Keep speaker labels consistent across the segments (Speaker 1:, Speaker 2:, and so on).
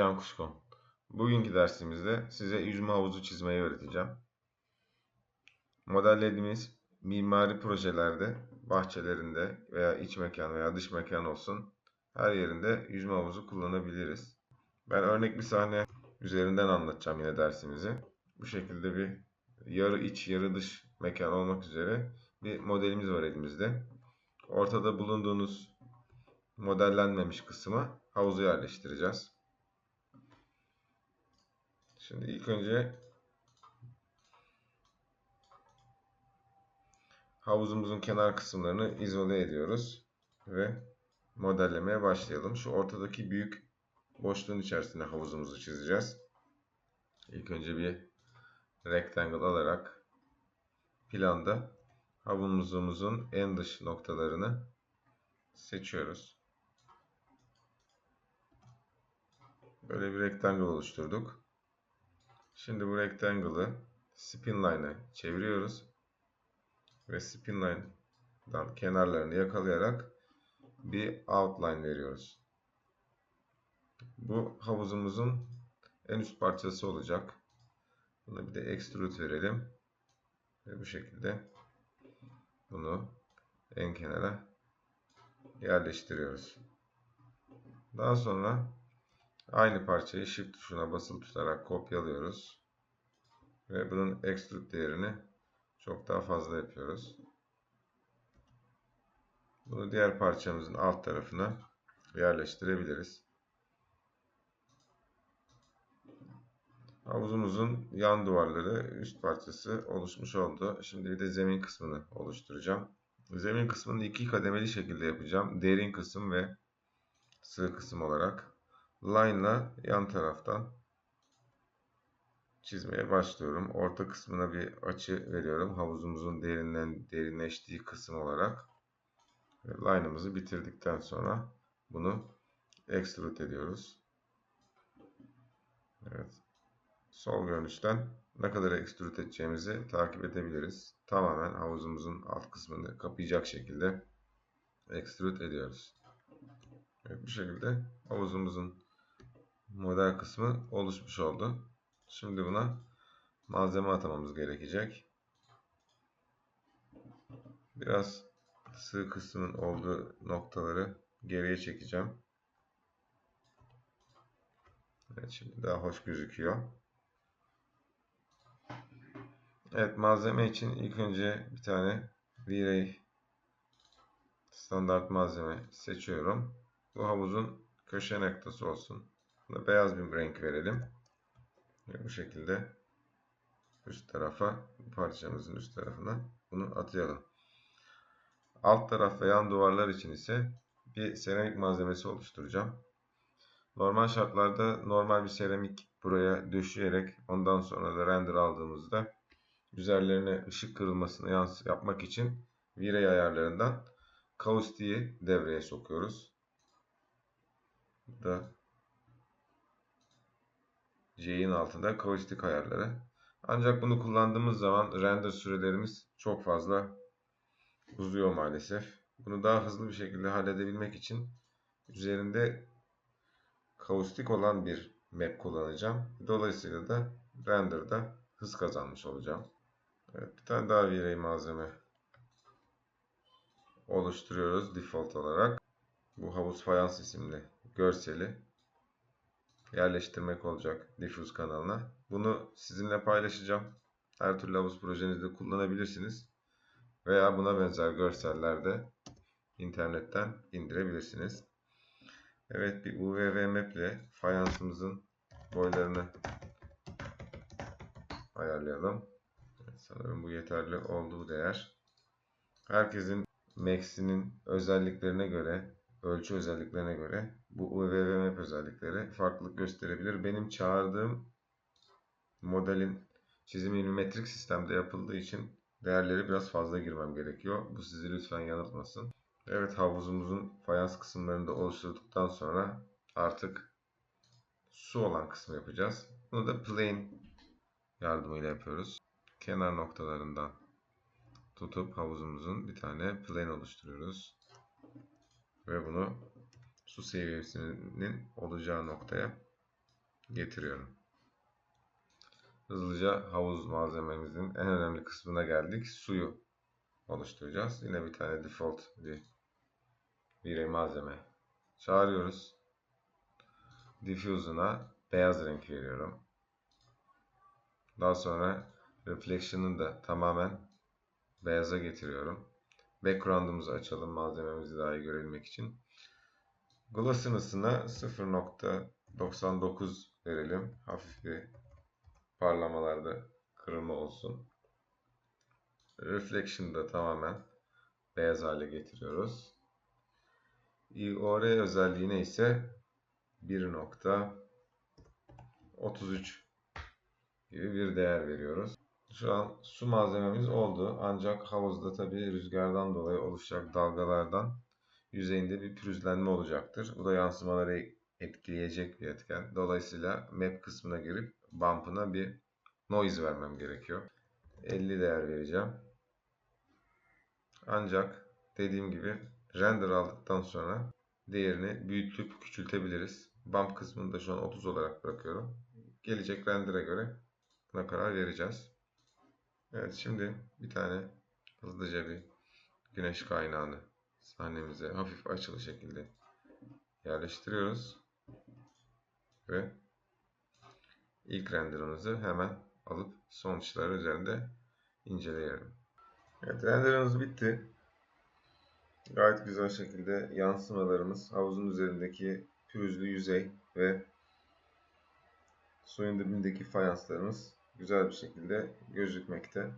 Speaker 1: Can Kuşkon. Bugünkü dersimizde size yüzme havuzu çizmeyi öğreteceğim. Modellediğimiz mimari projelerde, bahçelerinde veya iç mekan veya dış mekan olsun her yerinde yüzme havuzu kullanabiliriz. Ben örnek bir sahne üzerinden anlatacağım yine dersimizi. Bu şekilde bir yarı iç yarı dış mekan olmak üzere bir modelimiz var elimizde. Ortada bulunduğunuz modellenmemiş kısma havuzu yerleştireceğiz. Şimdi ilk önce havuzumuzun kenar kısımlarını izole ediyoruz ve modellemeye başlayalım. Şu ortadaki büyük boşluğun içerisine havuzumuzu çizeceğiz. İlk önce bir rectangle alarak planda havuzumuzun en dış noktalarını seçiyoruz. Böyle bir rectangle oluşturduk. Şimdi bu rectangle'ı spin line'e çeviriyoruz. Ve spin line'dan kenarlarını yakalayarak bir outline veriyoruz. Bu havuzumuzun en üst parçası olacak. Buna bir de extrude verelim. Ve bu şekilde bunu en kenara yerleştiriyoruz. Daha sonra aynı parçayı shift tuşuna basılı tutarak kopyalıyoruz. Ve bunun extrude değerini çok daha fazla yapıyoruz. Bunu diğer parçamızın alt tarafına yerleştirebiliriz. Havuzumuzun yan duvarları üst parçası oluşmuş oldu. Şimdi bir de zemin kısmını oluşturacağım. Zemin kısmını iki kademeli şekilde yapacağım. Derin kısım ve sığ kısım olarak. Line ile yan taraftan çizmeye başlıyorum. Orta kısmına bir açı veriyorum. Havuzumuzun derinden derinleştiği kısım olarak. Line'ımızı bitirdikten sonra bunu extrude ediyoruz. Evet. Sol görünüşten ne kadar extrude edeceğimizi takip edebiliriz. Tamamen havuzumuzun alt kısmını kapayacak şekilde extrude ediyoruz. Evet, bu şekilde havuzumuzun model kısmı oluşmuş oldu. Şimdi buna malzeme atamamız gerekecek. Biraz sığ kısmın olduğu noktaları geriye çekeceğim. Evet şimdi daha hoş gözüküyor. Evet malzeme için ilk önce bir tane V-Ray standart malzeme seçiyorum. Bu havuzun köşe noktası olsun. Buna beyaz bir renk verelim. Ve bu şekilde üst tarafa parçamızın üst tarafına bunu atayalım. Alt taraf ve yan duvarlar için ise bir seramik malzemesi oluşturacağım. Normal şartlarda normal bir seramik buraya döşeyerek ondan sonra da render aldığımızda üzerlerine ışık kırılmasını yapmak için V-Ray ayarlarından kaustiği devreye sokuyoruz. Burada J'in altında kaustik ayarları. Ancak bunu kullandığımız zaman render sürelerimiz çok fazla uzuyor maalesef. Bunu daha hızlı bir şekilde halledebilmek için üzerinde kaustik olan bir map kullanacağım. Dolayısıyla da render'da hız kazanmış olacağım. Evet, bir tane daha V-Ray malzeme oluşturuyoruz default olarak. Bu havuz fayans isimli görseli yerleştirmek olacak diffuse kanalına. Bunu sizinle paylaşacağım. Her türlü havuz projenizde kullanabilirsiniz. Veya buna benzer görseller de internetten indirebilirsiniz. Evet bir UVV map ile fayansımızın boylarını ayarlayalım. Sanırım bu yeterli olduğu değer. Herkesin Max'inin özelliklerine göre, ölçü özelliklerine göre bu map özellikleri farklılık gösterebilir. Benim çağırdığım modelin çizimi milimetrik sistemde yapıldığı için değerleri biraz fazla girmem gerekiyor. Bu sizi lütfen yanıltmasın. Evet havuzumuzun fayans kısımlarını da oluşturduktan sonra artık su olan kısmı yapacağız. Bunu da plane yardımıyla yapıyoruz. Kenar noktalarından tutup havuzumuzun bir tane plane oluşturuyoruz. Ve bunu su seviyesinin olacağı noktaya getiriyorum. Hızlıca havuz malzememizin en önemli kısmına geldik. Suyu oluşturacağız. Yine bir tane default bir bir malzeme çağırıyoruz. Diffuse'una beyaz renk veriyorum. Daha sonra reflection'ını da tamamen beyaza getiriyorum. Background'umuzu açalım malzememizi daha iyi görebilmek için. Gloss'ın ısına 0.99 verelim. Hafif bir parlamalarda kırılma olsun. Reflection'ı da tamamen beyaz hale getiriyoruz. IOR özelliğine ise 1.33 gibi bir değer veriyoruz. Şu an su malzememiz oldu. Ancak havuzda tabi rüzgardan dolayı oluşacak dalgalardan yüzeyinde bir pürüzlenme olacaktır. Bu da yansımaları etkileyecek bir etken. Dolayısıyla map kısmına girip bump'ına bir noise vermem gerekiyor. 50 değer vereceğim. Ancak dediğim gibi render aldıktan sonra değerini büyütüp küçültebiliriz. Bump kısmını da şu an 30 olarak bırakıyorum. Gelecek render'e göre buna karar vereceğiz. Evet şimdi bir tane hızlıca bir güneş kaynağını sahnemize hafif açılı şekilde yerleştiriyoruz. Ve ilk renderımızı hemen alıp sonuçları üzerinde inceleyelim. Evet renderımız bitti. Gayet güzel şekilde yansımalarımız havuzun üzerindeki pürüzlü yüzey ve suyun dibindeki fayanslarımız güzel bir şekilde gözükmekte.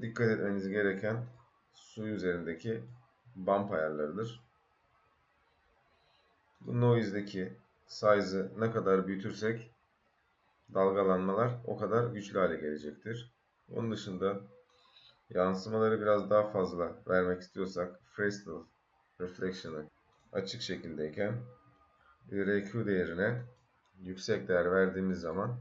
Speaker 1: Dikkat etmeniz gereken su üzerindeki bump ayarlarıdır. Bu noise'deki size'ı ne kadar büyütürsek dalgalanmalar o kadar güçlü hale gelecektir. Onun dışında yansımaları biraz daha fazla vermek istiyorsak Fresnel Reflection'ı açık şekildeyken RQ değerine yüksek değer verdiğimiz zaman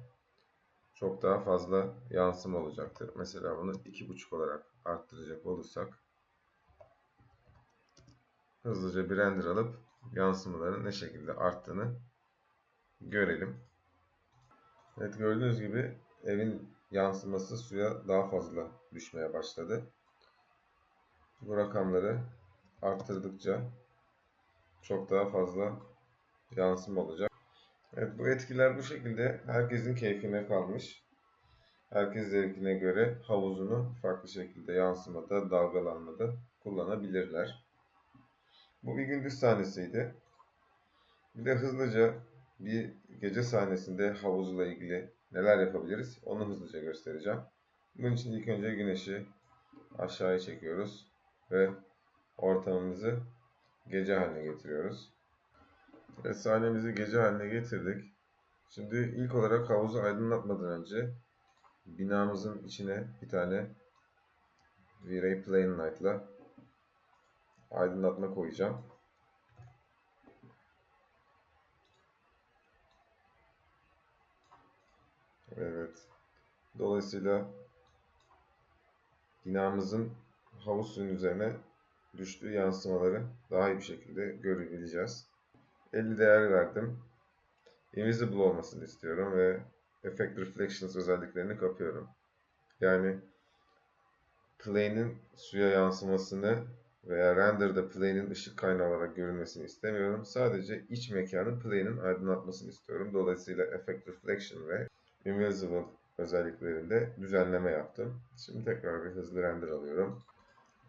Speaker 1: çok daha fazla yansıma olacaktır. Mesela bunu 2.5 olarak arttıracak olursak hızlıca bir render alıp yansımaların ne şekilde arttığını görelim. Evet gördüğünüz gibi evin yansıması suya daha fazla düşmeye başladı. Bu rakamları arttırdıkça çok daha fazla yansıma olacak. Evet bu etkiler bu şekilde herkesin keyfine kalmış. Herkes zevkine göre havuzunu farklı şekilde yansımada, dalgalanmada kullanabilirler. Bu bir gündüz sahnesiydi. Bir de hızlıca bir gece sahnesinde havuzla ilgili neler yapabiliriz onu hızlıca göstereceğim. Bunun için ilk önce güneşi aşağıya çekiyoruz ve ortamımızı gece haline getiriyoruz. Ve sahnemizi gece haline getirdik. Şimdi ilk olarak havuzu aydınlatmadan önce binamızın içine bir tane V-Ray Plane Light'la aydınlatma koyacağım. Evet. Dolayısıyla binamızın havuz suyun üzerine düştüğü yansımaları daha iyi bir şekilde görebileceğiz. 50 değer verdim. Invisible olmasını istiyorum ve Effect Reflections özelliklerini kapıyorum. Yani plane'in suya yansımasını veya render'da plane'in ışık kaynağı olarak görünmesini istemiyorum. Sadece iç mekanın plane'in aydınlatmasını istiyorum. Dolayısıyla Effect Reflection ve Invisible özelliklerinde düzenleme yaptım. Şimdi tekrar bir hızlı render alıyorum.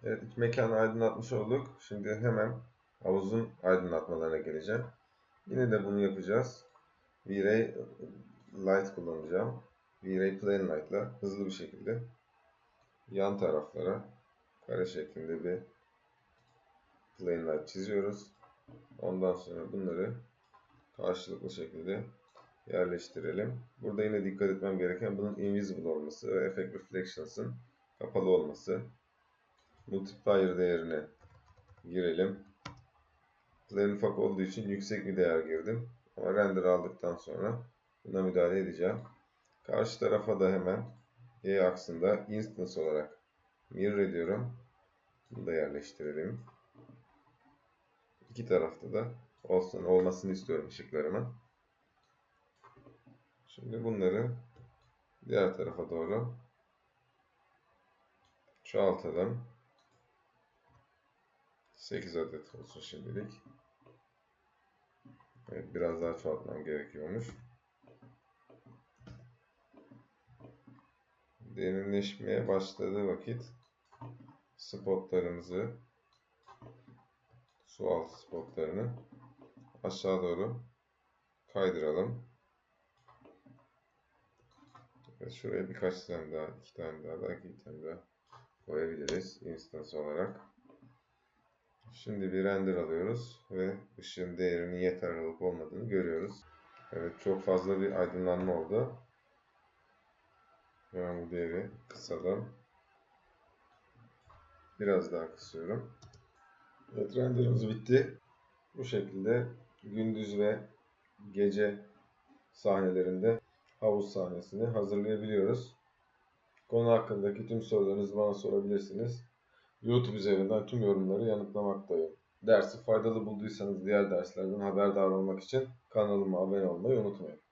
Speaker 1: Evet, iç mekanı aydınlatmış olduk. Şimdi hemen havuzun aydınlatmalarına geleceğim. Yine de bunu yapacağız. V-Ray Light kullanacağım. V-Ray Plane Light ile hızlı bir şekilde yan taraflara kare şeklinde bir plane light çiziyoruz. Ondan sonra bunları karşılıklı şekilde yerleştirelim. Burada yine dikkat etmem gereken bunun invisible olması ve effect reflections'ın kapalı olması. Multiplier değerine girelim. Plane ufak olduğu için yüksek bir değer girdim. Ama render aldıktan sonra buna müdahale edeceğim. Karşı tarafa da hemen Y aksında instance olarak mirror ediyorum. Bunu da yerleştirelim. İki tarafta da olsun olmasını istiyorum ışıklarımın. Şimdi bunları diğer tarafa doğru çoğaltalım. 8 adet olsun şimdilik. Evet, biraz daha çoğaltmam gerekiyormuş. Derinleşmeye başladığı vakit spotlarımızı su altı spotlarını aşağı doğru kaydıralım. Evet, şuraya birkaç tane daha, iki tane daha, belki bir tane daha koyabiliriz instance olarak. Şimdi bir render alıyoruz ve ışığın değerinin yeterli olup olmadığını görüyoruz. Evet çok fazla bir aydınlanma oldu. Hemen bu değeri kısalım. Biraz daha kısıyorum. Evet renderımız bitti. Bu şekilde gündüz ve gece sahnelerinde havuz sahnesini hazırlayabiliyoruz. Konu hakkındaki tüm sorularınızı bana sorabilirsiniz. YouTube üzerinden tüm yorumları yanıtlamaktayım. Dersi faydalı bulduysanız diğer derslerden haberdar olmak için kanalıma abone olmayı unutmayın.